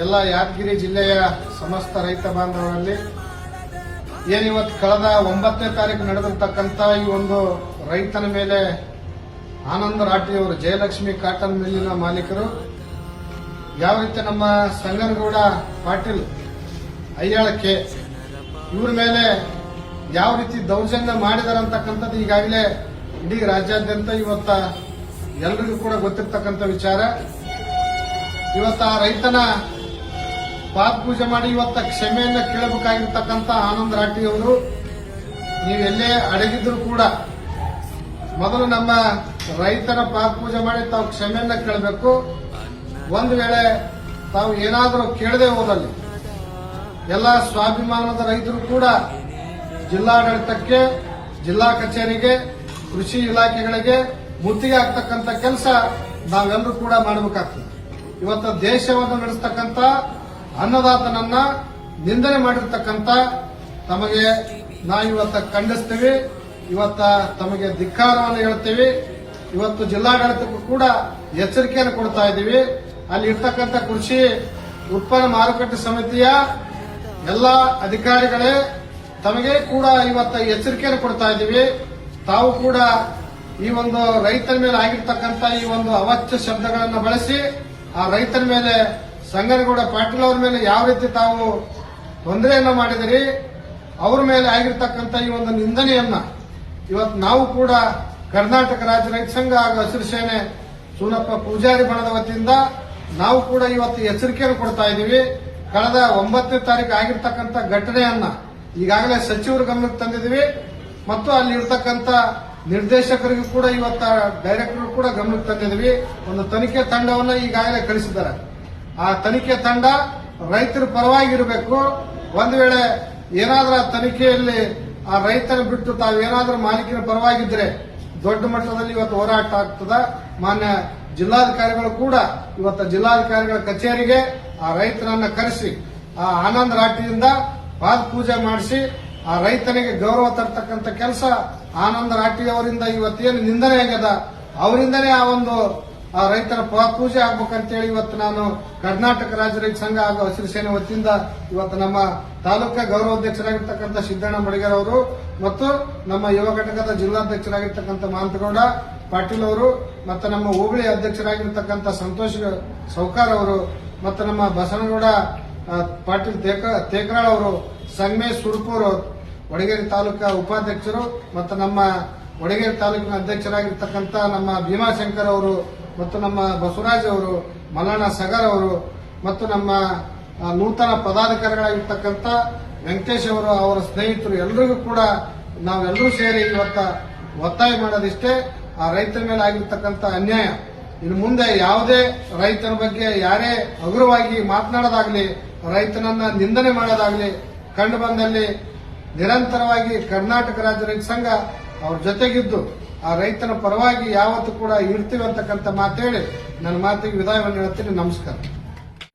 ಎಲ್ಲ ಯಾದಗಿರಿ ಜಿಲ್ಲೆಯ ಸಮಸ್ತ ರೈತ ಬಾಂಧವರಲ್ಲಿ ಏನಿವತ್ತು ಕಳೆದ ಒಂಬತ್ತನೇ ತಾರೀಕು ನಡೆದಿರ್ತಕ್ಕಂಥ ಈ ಒಂದು ರೈತನ ಮೇಲೆ ಆನಂದ ರಾಠಿಯವರು, ಜಯಲಕ್ಷ್ಮಿ ಕಾಟನ್ ಮಿಲ್ಲಿನ ಮಾಲೀಕರು, ಯಾವ ರೀತಿ ನಮ್ಮ ಸಂಗನಗೌಡ ಪಾಟೀಲ್ ಅಯ್ಯಾಳಕ್ಕೆ ಇವ್ರ ಮೇಲೆ ಯಾವ ರೀತಿ ದೌರ್ಜನ್ಯ ಮಾಡಿದಾರೆ ಅಂತಕ್ಕಂಥದ್ದು ಈಗಾಗಲೇ ಇಡೀ ರಾಜ್ಯಾದ್ಯಂತ ಇವತ್ತ ಎಲ್ರಿಗೂ ಕೂಡ ಗೊತ್ತಿರ್ತಕ್ಕಂಥ ವಿಚಾರ. ಇವತ್ತ ರೈತನ ಪಾದ ಪೂಜೆ ಮಾಡಿ ಇವತ್ತ ಕ್ಷಮೆಯನ್ನ ಕೇಳಬೇಕಾಗಿರ್ತಕ್ಕಂಥ ಆನಂದ್ ರಾಠಿ ಅವರು ನೀವೆಲ್ಲೇ ಅಡಗಿದ್ರು ಕೂಡ ಮೊದಲು ನಮ್ಮ ರೈತರ ಪಾದ ಪೂಜೆ ಮಾಡಿ ತಾವು ಕ್ಷಮೆಯನ್ನ ಕೇಳಬೇಕು. ಒಂದು ವೇಳೆ ತಾವು ಏನಾದರೂ ಕೇಳದೆ ಹೋದಲ್ಲಿ, ಎಲ್ಲ ಸ್ವಾಭಿಮಾನದ ರೈತರು ಕೂಡ ಜಿಲ್ಲಾಡಳಿತಕ್ಕೆ, ಜಿಲ್ಲಾ ಕಚೇರಿಗೆ, ಕೃಷಿ ಇಲಾಖೆಗಳಿಗೆ ಮುತ್ತಿಗೆ ಆಗ್ತಕ್ಕಂಥ ಕೆಲಸ ನಾವೆಲ್ಲರೂ ಕೂಡ ಮಾಡಬೇಕಾಗ್ತದೆ. ಇವತ್ತು ದೇಶವನ್ನು ನಡೆಸ್ತಕ್ಕಂಥ ಅನ್ನದಾತನನ್ನ ನಿಂದನೆ ಮಾಡಿರ್ತಕ್ಕಂಥ ತಮಗೆ ನಾವು ಇವತ್ತ ಖಂಡಿಸ್ತೀವಿ, ಇವತ್ತ ತಮಗೆ ಧಿಕ್ಕಾರವನ್ನು ಹೇಳ್ತೀವಿ, ಇವತ್ತು ಜಿಲ್ಲಾಡಳಿತಕ್ಕೂ ಕೂಡ ಎಚ್ಚರಿಕೆಯನ್ನು ಕೊಡ್ತಾ ಇದ್ದೀವಿ. ಅಲ್ಲಿ ಇರ್ತಕ್ಕಂಥ ಕೃಷಿ ಉತ್ಪನ್ನ ಮಾರುಕಟ್ಟೆ ಸಮಿತಿಯ ಎಲ್ಲ ಅಧಿಕಾರಿಗಳೇ ತಮಗೆ ಕೂಡ ಇವತ್ತ ಎಚ್ಚರಿಕೆಯನ್ನು ಕೊಡ್ತಾ ಇದ್ದೀವಿ. ತಾವು ಕೂಡ ಈ ಒಂದು ರೈತರ ಮೇಲೆ ಆಗಿರ್ತಕ್ಕಂಥ ಈ ಒಂದು ಅವಾಚ್ಯ ಶಬ್ದಗಳನ್ನು ಬಳಸಿ ಆ ರೈತರ ಮೇಲೆ ಸಂಗನಗೌಡ ಪಾಟೀಲ್ ಅವರ ಮೇಲೆ ಯಾವ ರೀತಿ ತಾವು ತೊಂದರೆಯನ್ನ ಮಾಡಿದಿರಿ, ಅವ್ರ ಮೇಲೆ ಆಗಿರ್ತಕ್ಕಂಥ ಈ ಒಂದು ನಿಂದನೆಯನ್ನ ಇವತ್ತು ನಾವು ಕೂಡ ಕರ್ನಾಟಕ ರಾಜ್ಯ ರೈತ ಸಂಘ ಹಾಗೂ ಹಸಿರು ಸೇನೆ ಸೂನಪ್ಪ ಪೂಜಾರಿ ಬಣದ ವತಿಯಿಂದ ನಾವು ಕೂಡ ಇವತ್ತು ಎಚ್ಚರಿಕೆಯನ್ನು ಕೊಡ್ತಾ ಇದ್ದೀವಿ. ಕಳೆದ ಒಂಬತ್ತನೇ ತಾರೀಕು ಆಗಿರ್ತಕ್ಕಂಥ ಘಟನೆಯನ್ನ ಈಗಾಗಲೇ ಸಚಿವರ ಗಮನಕ್ಕೆ ತಂದಿದ್ದೀವಿ. ಮತ್ತು ಅಲ್ಲಿ ಇರ್ತಕ್ಕಂಥ ನಿರ್ದೇಶಕರಿಗೂ ಕೂಡ ಇವತ್ತ ಡೈರೆಕ್ಟರ್ ಕೂಡ ಗಮನಕ್ಕೆ ತಂದಿದ್ದೀವಿ. ಒಂದು ತನಿಖೆ ತಂಡವನ್ನು ಈಗಾಗಲೇ ಕಳಿಸಿದ್ದಾರೆ. ಆ ತನಿಖೆ ತಂಡ ರೈತರ ಪರವಾಗಿರಬೇಕು. ಒಂದು ವೇಳೆ ಏನಾದರೂ ತನಿಖೆಯಲ್ಲಿ ಆ ರೈತನ ಬಿಟ್ಟು ತಾವೇನಾದ್ರೂ ಮಾಲೀಕರ ಪರವಾಗಿದ್ರೆ ದೊಡ್ಡ ಮಟ್ಟದಲ್ಲಿ ಇವತ್ತು ಹೋರಾಟ ಆಗ್ತದ. ಮಾನ್ಯ ಜಿಲ್ಲಾಧಿಕಾರಿಗಳು ಕೂಡ ಇವತ್ತು ಜಿಲ್ಲಾಧಿಕಾರಿಗಳ ಕಚೇರಿಗೆ ಆ ರೈತನನ್ನ ಕರೆಸಿ, ಆ ಆನಂದ್ ರಾಟಿಯಿಂದ ಪಾದ ಪೂಜೆ ಮಾಡಿಸಿ, ಆ ರೈತನಿಗೆ ಗೌರವ ತರ್ತಕ್ಕಂಥ ಕೆಲಸ ಆನಂದ ರಾಟಿ ಅವರಿಂದ ಇವತ್ತೇನು ನಿಂದನೆ ಆಗ್ಯದ ಅವರಿಂದನೇ ಆ ಒಂದು ಆ ರೈತರ ಪೂಜೆ ಆಗ್ಬೇಕಂತೇಳಿ ಇವತ್ತು ನಾನು ಕರ್ನಾಟಕ ರಾಜ್ಯ ರೈತ ಸಂಘ ಹಾಗೂ ಹಸಿರು ಸೇನೆ ವತಿಯಿಂದ ಇವತ್ತು ನಮ್ಮ ತಾಲೂಕಾ ಗೌರವಾಧ್ಯಕ್ಷರಾಗಿರ್ತಕ್ಕಂಥ ಸಿದ್ದಣ್ಣ ಮಡಿಗರ್ ಅವರು ಮತ್ತು ನಮ್ಮ ಯುವ ಘಟಕದ ಜಿಲ್ಲಾಧ್ಯಕ್ಷರಾಗಿರ್ತಕ್ಕಂಥ ಮಾಂತಗೌಡ ಪಾಟೀಲ್ ಅವರು ಮತ್ತು ನಮ್ಮ ಹೋಬಳಿ ಅಧ್ಯಕ್ಷರಾಗಿರ್ತಕ್ಕಂಥ ಸಂತೋಷ್ ಸೌಕಾರ್ ಅವರು ಮತ್ತು ನಮ್ಮ ಬಸನಗೌಡ ಪಾಟೀಲ್ ತೇಕ- ತೇಕರಾಳ್ ಅವರು, ಸಂಗಮೇಶ್ ಸುರ್ಪೂರ್ ವಡಗೇರಿ ತಾಲೂಕಾ ಉಪಾಧ್ಯಕ್ಷರು ಮತ್ತು ನಮ್ಮ ವಡಗೇರಿ ತಾಲೂಕಿನ ಅಧ್ಯಕ್ಷರಾಗಿರ್ತಕ್ಕಂಥ ನಮ್ಮ ಭೀಮಾಶಂಕರ್ ಅವರು ಮತ್ತು ನಮ್ಮ ಬಸವರಾಜ್ ಅವರು, ಮಲ್ಲಣ್ಣ ಸಗರ್ ಅವರು ಮತ್ತು ನಮ್ಮ ನೂತನ ಪದಾಧಿಕಾರಿಗಳಾಗಿರ್ತಕ್ಕಂಥ ವೆಂಕಟೇಶ್ ಅವರು, ಅವರ ಸ್ನೇಹಿತರು ಎಲ್ಲರಿಗೂ ಕೂಡ ನಾವೆಲ್ಲರೂ ಸೇರಿ ಇವತ್ತ ಒತ್ತಾಯ ಮಾಡೋದಿಷ್ಟೇ, ಆ ರೈತರ ಮೇಲೆ ಆಗಿರ್ತಕ್ಕಂಥ ಅನ್ಯಾಯ. ಇನ್ನು ಮುಂದೆ ಯಾವುದೇ ರೈತನ ಬಗ್ಗೆ ಯಾರೇ ಹಗುರವಾಗಿ ಮಾತನಾಡೋದಾಗಲಿ, ರೈತನನ್ನ ನಿಂದನೆ ಮಾಡೋದಾಗಲಿ, ಕಂಡು ಬಂದಲ್ಲಿ ನಿರಂತರವಾಗಿ ಕರ್ನಾಟಕ ರಾಜ್ಯ ರೈತ ಸಂಘ ಅವ್ರ ಜೊತೆಗಿದ್ದು, ಆ ರೈತನ ಪರವಾಗಿ ಯಾವತ್ತು ಕೂಡ ಇರ್ತೀವಿ ಅಂತಕ್ಕಂಥ ಮಾತೇಳಿ, ನನ್ನ ಮಾತಿಗೆ ವಿದಾಯವನ್ನು ಹೇಳ್ತೀನಿ. ನಮಸ್ಕಾರ.